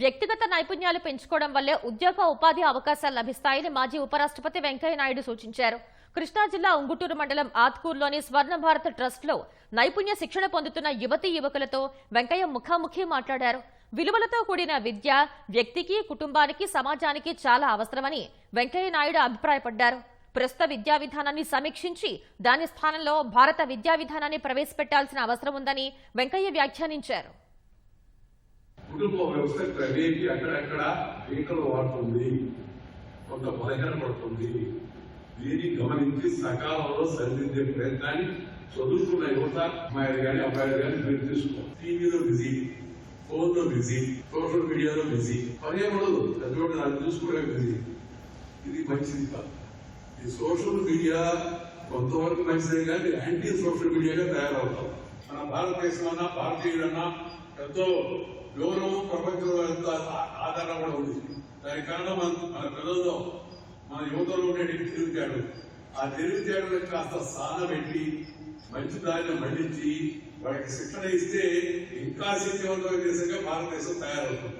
వ్యక్తిగత నైపుణ్యాలు పెంచుకోవడం వల్లే ఉద్యోగ ఉపాధి అవకాశాలు లభిస్తాయని మాజీ ఉపరాష్ట్రపతి వెంకయ్యనాయుడు సూచించారు. కృష్ణా జిల్లా ఉంగుటూరు మండలం ఆత్కూరులోని స్వర్ణ భారత్ ట్రస్ట్లో నైపుణ్య శిక్షణ పొందుతున్న యువతి యువకులతో వెంకయ్య ముఖాముఖి మాట్లాడారు. విలువలతో కూడిన విద్య వ్యక్తికి కుటుంబానికి సమాజానికి చాలా అవసరమని వెంకయ్య నాయుడు అభిప్రాయపడ్డారు. ప్రస్తుత విద్యా విధానాన్ని సమీక్షించి దాని స్థానంలో భారత విద్యా విధానాన్ని ప్రవేశపెట్టాల్సిన అవసరం ఉందని వెంకయ్య వ్యాఖ్యానించారు. కుటుంబ వ్యవస్థ క్రమేపీ అక్కడక్కడ పీకలు వాడుతుంది. కొంత బలహీన పడుతుంది. దీన్ని గమనించి సకాలంలో సరిదిద్దే ప్రయత్నాన్ని చదువుకున్న యువత అమ్మాయిలు కానీ అబ్బాయిలు కానీ మీరు తీసుకో టీవీలో బిజీ ఫోన్లో బిజీ సోషల్ మీడియాలో బిజీ. పనే ఉండదు చదువుడు నాకు చూసుకోవడం బిజీ. ఇది మంచిది కాదు. ఈ సోషల్ మీడియా కొంతవరకు మంచిదే కానీ యాంటీ సోషల్ మీడియాగా తయారవుతాం. మన భారతదేశం అన్నా భారతీయులన్నా ఎంతో గౌరవం ప్రపంచంలో ఎంత ఆధారం కూడా ఉంది. దానికి కారణం మన మన పిల్లల్లో మన యువతలో ఉండే తెలివితేడు ఆ తెలివితేడలకు కాస్త స్థానం పెట్టి మంచి దారిని మళ్ళించి వాళ్ళకి శిక్షణ ఇస్తే ఇంకా శక్తివంతమైన దేశంగా భారతదేశం తయారవుతుంది.